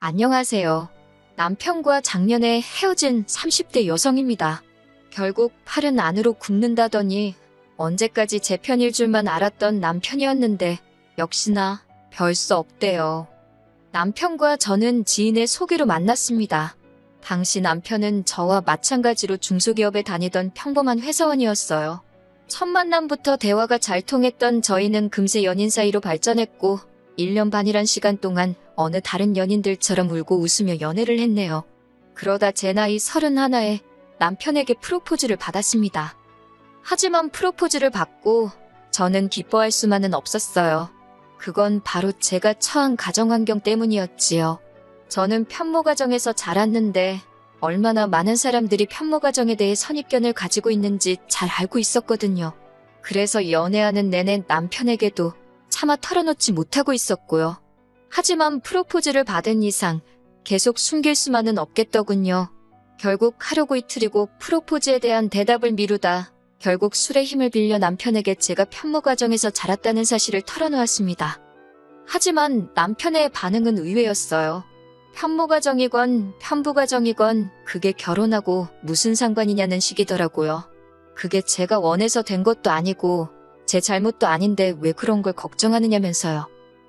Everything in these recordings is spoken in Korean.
안녕하세요. 남편과 작년에 헤어진 30대 여성입니다. 결국 팔은 안으로 굽는다더니 언제까지 제 편일 줄만 알았던 남편이었는데 역시나 별 수 없대요. 남편과 저는 지인의 소개로 만났습니다. 당시 남편은 저와 마찬가지로 중소기업에 다니던 평범한 회사원이었어요. 첫 만남부터 대화가 잘 통했던 저희는 금세 연인 사이로 발전했고 1년 반이란 시간 동안 어느 다른 연인들처럼 울고 웃으며 연애를 했네요. 그러다 제 나이 31에 남편에게 프로포즈를 받았습니다. 하지만 프로포즈를 받고 저는 기뻐할 수만은 없었어요. 그건 바로 제가 처한 가정환경 때문이었지요. 저는 편모가정에서 자랐는데 얼마나 많은 사람들이 편모가정에 대해 선입견을 가지고 있는지 잘 알고 있었거든요. 그래서 연애하는 내내 남편에게도 차마 털어놓지 못하고 있었고요. 하지만 프로포즈를 받은 이상 계속 숨길 수만은 없겠더군요. 결국 하루고 이틀이고 프로포즈에 대한 대답을 미루다 결국 술의 힘을 빌려 남편에게 제가 편모가정에서 자랐다는 사실을 털어놓았습니다. 하지만 남편의 반응은 의외였어요. 편모가정이건 편부가정이건 그게 결혼하고 무슨 상관이냐는 식이더라고요. 그게 제가 원해서 된 것도 아니고 제 잘못도 아닌데 왜 그런 걸 걱정하느냐면서요.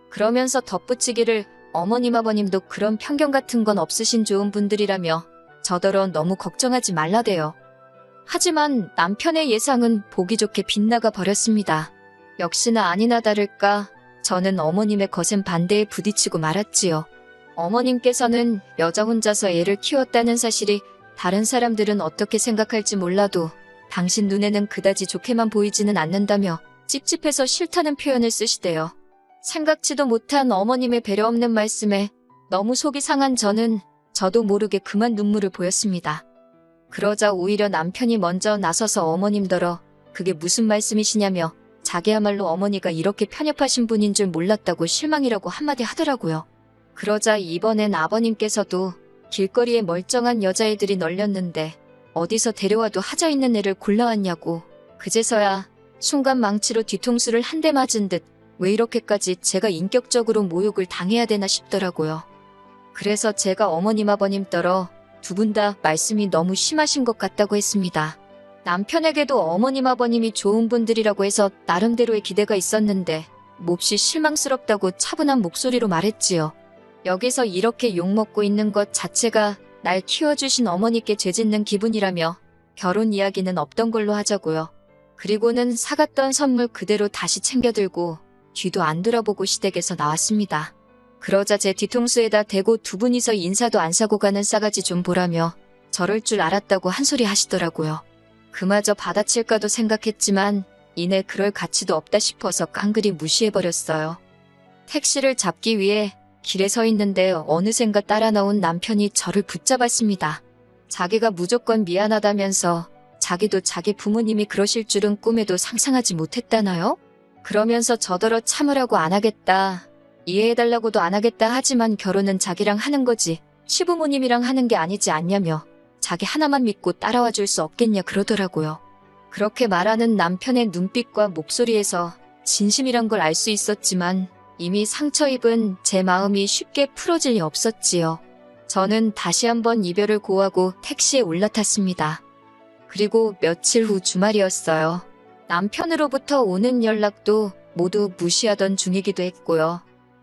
그러면서 덧붙이기를 어머님 아버님도 그런 편견 같은 건 없으신 좋은 분들이라며 저더러 너무 걱정하지 말라대요. 하지만 남편의 예상은 보기 좋게 빗나가 버렸습니다. 역시나 아니나 다를까 저는 어머님의 거센 반대에 부딪히고 말았지요. 어머님께서는 여자 혼자서 애를 키웠다는 사실이 다른 사람들은 어떻게 생각할지 몰라도 당신 눈에는 그다지 좋게만 보이지는 않는다며 찝찝해서 싫다는 표현을 쓰시대요. 생각지도 못한 어머님의 배려 없는 말씀에 너무 속이 상한 저는 저도 모르게 그만 눈물을 보였습니다. 그러자 오히려 남편이 먼저 나서서 어머님더러 그게 무슨 말씀이시냐며 자기야말로 어머니가 이렇게 편협하신 분인 줄 몰랐다고 실망이라고 한마디 하더라고요. 그러자 이번엔 아버님께서도 길거리에 멀쩡한 여자애들이 널렸는데 어디서 데려와도 하자 있는 애를 골라왔냐고 그제서야 순간 망치로 뒤통수를 한 대 맞은 듯 왜 이렇게까지 제가 인격적으로 모욕을 당해야 되나 싶더라고요. 그래서 제가 어머님 아버님 떨어 두 분 다 말씀이 너무 심하신 것 같다고 했습니다. 남편에게도 어머님 아버님이 좋은 분들이라고 해서 나름대로의 기대가 있었는데 몹시 실망스럽다고 차분한 목소리로 말했지요. 여기서 이렇게 욕먹고 있는 것 자체가 날 키워주신 어머니께 죄짓는 기분이라며 결혼 이야기는 없던 걸로 하자고요. 그리고는 사갔던 선물 그대로 다시 챙겨들고 뒤도 안 돌아보고 시댁에서 나왔습니다. 그러자 제 뒤통수에다 대고 두 분이서 인사도 안 사고 가는 싸가지 좀 보라며 저럴 줄 알았다고 한 소리 하시더라고요. 그마저 받아칠까도 생각했지만 이내 그럴 가치도 없다 싶어서 깡그리 무시해버렸어요. 택시를 잡기 위해 길에 서 있는데 어느샌가 따라 나온 남편이 저를 붙잡았습니다. 자기가 무조건 미안하다면서 자기도 자기 부모님이 그러실 줄은 꿈에도 상상하지 못했다나요? 그러면서 저더러 참으라고 안 하겠다. 이해해달라고도 안 하겠다 하지만 결혼은 자기랑 하는 거지. 시부모님이랑 하는 게 아니지 않냐며 자기 하나만 믿고 따라와 줄 수 없겠냐 그러더라고요. 그렇게 말하는 남편의 눈빛과 목소리에서 진심이란 걸 알 수 있었지만 이미 상처 입은 제 마음이 쉽게 풀어질 리 없었지요. 저는 다시 한번 이별을 고하고 택시에 올라탔습니다. 그리고 며칠 후 주말이었어요. 남편으로부터 오는 연락도 모두 무시하던 중이기도 했고요.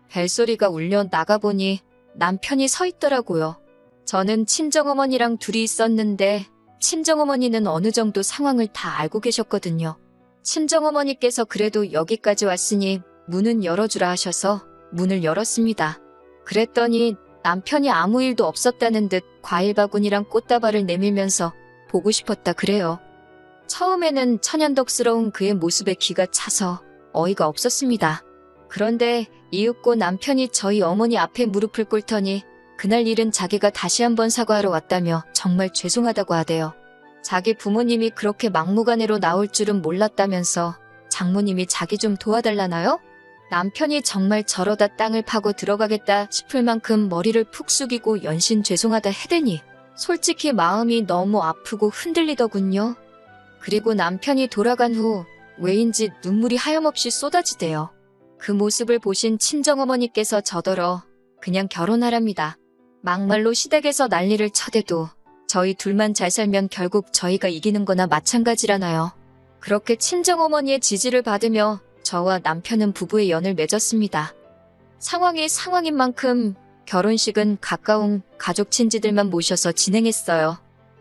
벨소리가 울려 나가보니 남편이 서 있더라고요. 저는 친정어머니랑 둘이 있었는데 친정어머니는 어느 정도 상황을 다 알고 계셨거든요. 친정어머니께서 그래도 여기까지 왔으니 문은 열어주라 하셔서 문을 열었습니다. 그랬더니 남편이 아무 일도 없었다는 듯 과일 바구니랑 꽃다발을 내밀면서 보고 싶었다 그래요. 처음에는 천연덕스러운 그의 모습에 기가 차서 어이가 없었습니다. 그런데 이윽고 남편이 저희 어머니 앞에 무릎을 꿇더니 그날 일은 자기가 다시 한번 사과하러 왔다며 정말 죄송하다고 하대요. 자기 부모님이 그렇게 막무가내로 나올 줄은 몰랐다면서 장모님이 자기 좀 도와달라나요? 남편이 정말 저러다 땅을 파고 들어가겠다 싶을 만큼 머리를 푹 숙이고 연신 죄송하다 해대니 솔직히 마음이 너무 아프고 흔들리더군요. 그리고 남편이 돌아간 후 왜인지 눈물이 하염없이 쏟아지대요. 그 모습을 보신 친정어머니께서 저더러 그냥 결혼하랍니다. 막말로 시댁에서 난리를 쳐대도 저희 둘만 잘 살면 결국 저희가 이기는 거나 마찬가지라나요. 그렇게 친정어머니의 지지를 받으며 저와 남편은 부부의 연을 맺었습니다. 상황이 상황인 만큼 결혼식은 가까운 가족 친지들만 모셔서 진행했어요.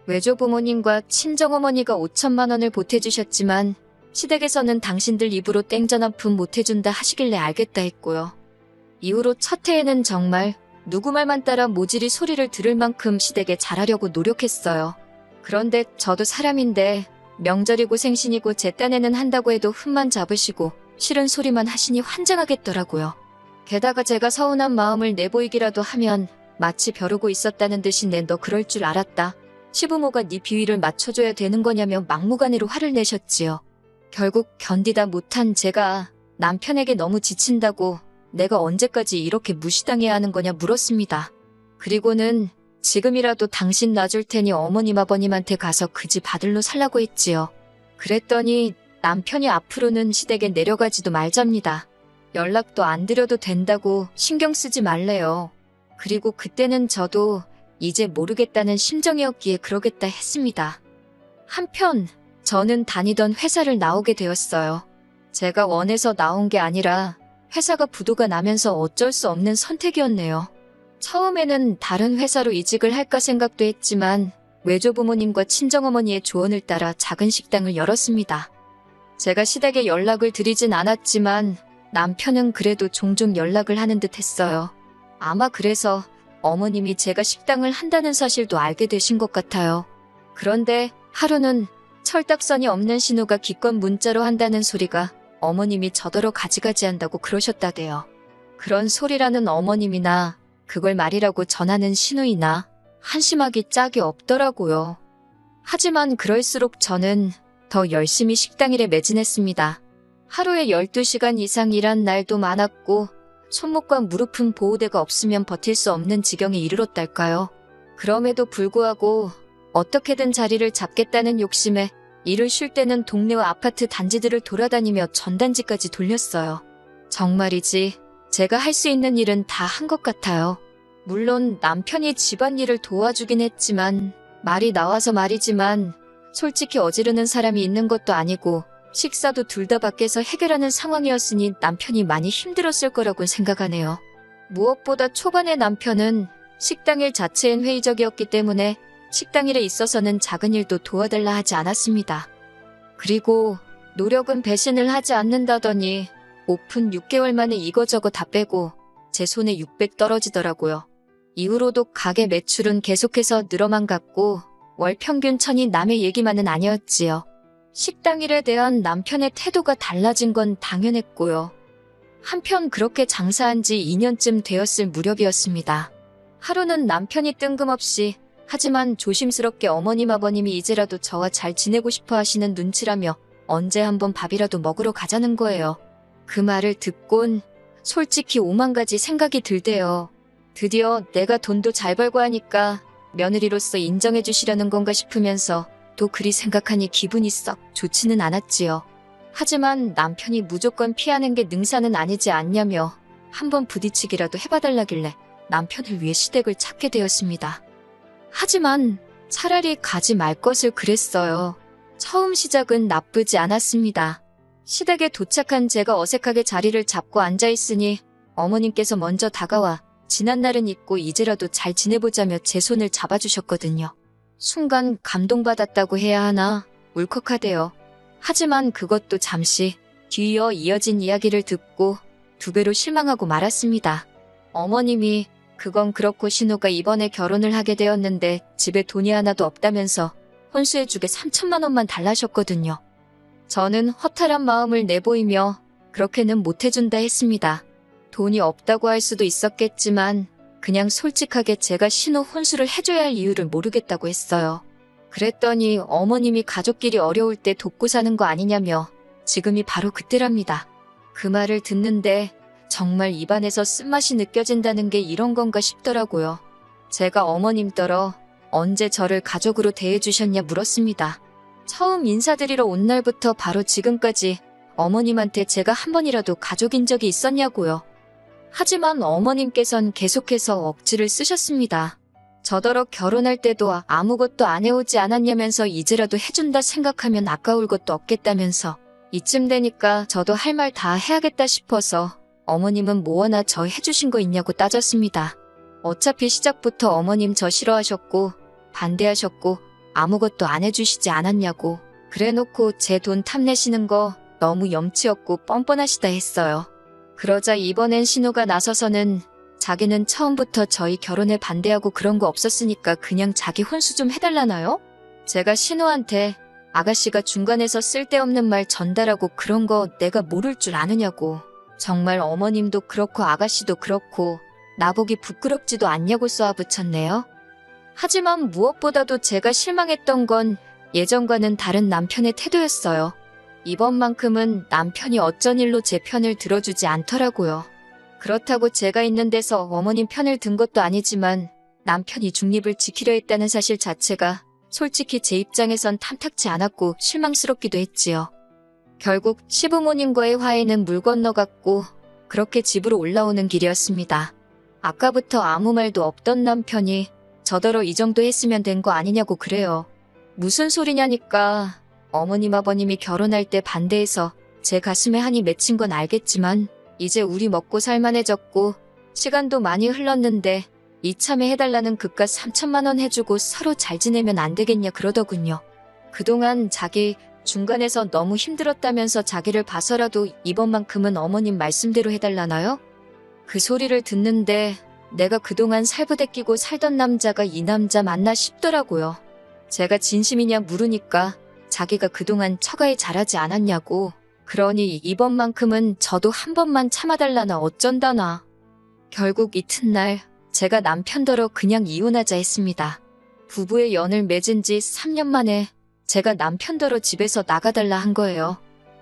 외조부모님과 친정어머니가 5천만 원을 보태주셨지만 시댁에서는 당신들 입으로 땡전 한 푼 못해준다 하시길래 알겠다 했고요. 이후로 첫 해에는 정말 누구 말만 따라 모질이 소리를 들을 만큼 시댁에 잘하려고 노력했어요. 그런데 저도 사람인데 명절이고 생신이고 제 딴에는 한다고 해도 흠만 잡으시고 싫은 소리만 하시니 환장하겠더라고요. 게다가 제가 서운한 마음을 내보이기라도 하면 마치 벼르고 있었다는 듯이 내너 그럴 줄 알았다. 시부모가 네 비위를 맞춰줘야 되는 거냐며 막무가내로 화를 내셨지요. 결국 견디다 못한 제가 남편에게 너무 지친다고 내가 언제까지 이렇게 무시당해야 하는 거냐 물었습니다. 그리고는 지금이라도 당신 놔줄 테니 어머님 아버님한테 가서 그 집 아들로 살라고 했지요. 그랬더니 남편이 앞으로는 시댁에 내려가지도 말잡니다. 연락도 안 드려도 된다고 신경 쓰지 말래요. 그리고 그때는 저도 이제 모르겠다는 심정이었기에 그러겠다 했습니다. 한편 저는 다니던 회사를 나오게 되었어요. 제가 원해서 나온 게 아니라 회사가 부도가 나면서 어쩔 수 없는 선택이었네요. 처음에는 다른 회사로 이직을 할까 생각도 했지만 외조부모님과 친정어머니의 조언을 따라 작은 식당을 열었습니다. 제가 시댁에 연락을 드리진 않았지만 남편은 그래도 종종 연락을 하는 듯 했어요. 아마 그래서 어머님이 제가 식당을 한다는 사실도 알게 되신 것 같아요. 그런데 하루는 철딱선이 없는 신호가 기껏 문자로 한다는 소리가 어머님이 저더러 가지가지 한다고 그러셨다대요. 그런 소리라는 어머님이나 그걸 말이라고 전하는 신우이나 한심하기 짝이 없더라고요. 하지만 그럴수록 저는 더 열심히 식당일에 매진했습니다. 하루에 12시간 이상 일한 날도 많았고 손목과 무릎은 보호대가 없으면 버틸 수 없는 지경에 이르렀달까요. 그럼에도 불구하고 어떻게든 자리를 잡겠다는 욕심에 일을 쉴 때는 동네와 아파트 단지들을 돌아다니며 전단지까지 돌렸어요. 정말이지 제가 할 수 있는 일은 다 한 것 같아요. 물론 남편이 집안일을 도와주긴 했지만 말이 나와서 말이지만 솔직히 어지르는 사람이 있는 것도 아니고 식사도 둘 다 밖에서 해결하는 상황이었으니 남편이 많이 힘들었을 거라고 생각하네요. 무엇보다 초반에 남편은 식당일 자체엔 회의적이었기 때문에 식당일에 있어서는 작은 일도 도와달라 하지 않았습니다. 그리고 노력은 배신을 하지 않는다더니 오픈 6개월 만에 이거저거 다 빼고 제 손에 600 떨어지더라고요. 이후로도 가게 매출은 계속해서 늘어만 갔고 월 평균 천이 남의 얘기만은 아니었지요. 식당 일에 대한 남편의 태도가 달라진 건 당연했고요. 한편 그렇게 장사한 지 2년쯤 되었을 무렵이었습니다. 하루는 남편이 뜬금없이 하지만 조심스럽게 어머님 아버님이 이제라도 저와 잘 지내고 싶어 하시는 눈치라며 언제 한번 밥이라도 먹으러 가자는 거예요. 그 말을 듣곤 솔직히 오만 가지 생각이 들대요. 드디어 내가 돈도 잘 벌고 하니까 며느리로서 인정해 주시려는 건가 싶으면서 또 그리 생각하니 기분이 썩 좋지는 않았지요. 하지만 남편이 무조건 피하는 게 능사는 아니지 않냐며 한번 부딪히기라도 해봐달라길래 남편을 위해 시댁을 찾게 되었습니다. 하지만 차라리 가지 말 것을 그랬어요. 처음 시작은 나쁘지 않았습니다. 시댁에 도착한 제가 어색하게 자리를 잡고 앉아있으니 어머님께서 먼저 다가와 지난날은 잊고 이제라도 잘 지내보자며 제 손을 잡아주셨거든요. 순간 감동받았다고 해야 하나 울컥하대요. 하지만 그것도 잠시 뒤이어 이어진 이야기를 듣고 두 배로 실망하고 말았습니다. 어머님이 그건 그렇고 신우가 이번에 결혼을 하게 되었는데 집에 돈이 하나도 없다면서 혼수해주게 3천만 원만 달라셨거든요. 저는 허탈한 마음을 내보이며 그렇게는 못해준다 했습니다. 돈이 없다고 할 수도 있었겠지만 그냥 솔직하게 제가 신우 혼수를 해줘야 할 이유를 모르겠다고 했어요. 그랬더니 어머님이 가족끼리 어려울 때 돕고 사는 거 아니냐며 지금이 바로 그때랍니다. 그 말을 듣는데 정말 입안에서 쓴맛이 느껴진다는 게 이런 건가 싶더라고요. 제가 어머님더러 언제 저를 가족으로 대해주셨냐 물었습니다. 처음 인사드리러 온 날부터 바로 지금까지 어머님한테 제가 한 번이라도 가족인 적이 있었냐고요. 하지만 어머님께선 계속해서 억지를 쓰셨습니다. 저더러 결혼할 때도 아무것도 안 해오지 않았냐면서 이제라도 해준다 생각하면 아까울 것도 없겠다면서 이쯤 되니까 저도 할 말 다 해야겠다 싶어서 어머님은 뭐 하나 저 해주신 거 있냐고 따졌습니다. 어차피 시작부터 어머님 저 싫어하셨고 반대하셨고 아무것도 안 해주시지 않았냐고 그래놓고 제 돈 탐내시는 거 너무 염치 없고 뻔뻔하시다 했어요. 그러자 이번엔 신우가 나서서는 자기는 처음부터 저희 결혼에 반대하고 그런 거 없었으니까 그냥 자기 혼수 좀 해달라나요? 제가 신우한테 아가씨가 중간에서 쓸데없는 말 전달하고 그런 거 내가 모를 줄 아느냐고. 정말 어머님도 그렇고 아가씨도 그렇고 나보기 부끄럽지도 않냐고 쏘아붙였네요. 하지만 무엇보다도 제가 실망했던 건 예전과는 다른 남편의 태도였어요. 이번만큼은 남편이 어쩐 일로 제 편을 들어주지 않더라고요. 그렇다고 제가 있는 데서 어머님 편을 든 것도 아니지만 남편이 중립을 지키려 했다는 사실 자체가 솔직히 제 입장에선 탐탁지 않았고 실망스럽기도 했지요. 결국 시부모님과의 화해는 물 건너갔고 그렇게 집으로 올라오는 길이었습니다. 아까부터 아무 말도 없던 남편이 저더러 이 정도 했으면 된 거 아니냐고 그래요. 무슨 소리냐니까 어머님 아버님이 결혼할 때 반대해서 제 가슴에 한이 맺힌 건 알겠지만 이제 우리 먹고 살만해졌고 시간도 많이 흘렀는데 이참에 해달라는 그깟 3천만 원 해주고 서로 잘 지내면 안 되겠냐 그러더군요. 그동안 자기 중간에서 너무 힘들었다면서 자기를 봐서라도 이번만큼은 어머님 말씀대로 해달라나요? 그 소리를 듣는데 내가 그동안 살부대 끼고 살던 남자가 이 남자 맞나 싶더라고요. 제가 진심이냐 물으니까 자기가 그동안 처가에 잘하지 않았냐고. 그러니 이번만큼은 저도 한 번만 참아달라나 어쩐다나. 결국 이튿날 제가 남편더러 그냥 이혼하자 했습니다. 부부의 연을 맺은 지 3년 만에 제가 남편더러 집에서 나가달라 한 거예요.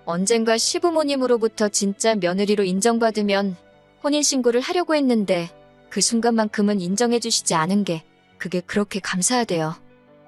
언젠가 시부모님으로부터 진짜 며느리로 인정받으면 혼인신고를 하려고 했는데 그 순간만큼은 인정해주시지 않은 게 그게 그렇게 감사하대요.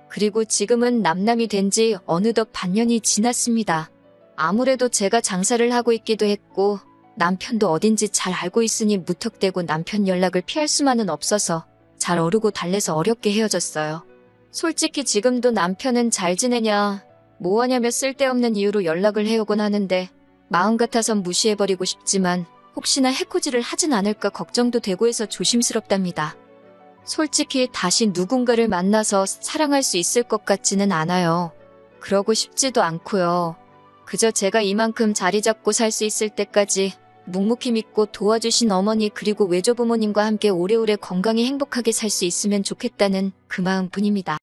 그리고 지금은 남남이 된 지 어느덧 반년이 지났습니다. 아무래도 제가 장사를 하고 있기도 했고 남편도 어딘지 잘 알고 있으니 무턱대고 남편 연락을 피할 수만은 없어서 잘 어르고 달래서 어렵게 헤어졌어요. 솔직히 지금도 남편은 잘 지내냐, 뭐하냐며 쓸데없는 이유로 연락을 해오곤 하는데 마음 같아선 무시해버리고 싶지만 혹시나 해코지를 하진 않을까 걱정도 되고 해서 조심스럽답니다. 솔직히 다시 누군가를 만나서 사랑할 수 있을 것 같지는 않아요. 그러고 싶지도 않고요. 그저 제가 이만큼 자리 잡고 살 수 있을 때까지 묵묵히 믿고 도와주신 어머니 그리고 외조부모님과 함께 오래오래 건강히 행복하게 살 수 있으면 좋겠다는 그 마음뿐입니다.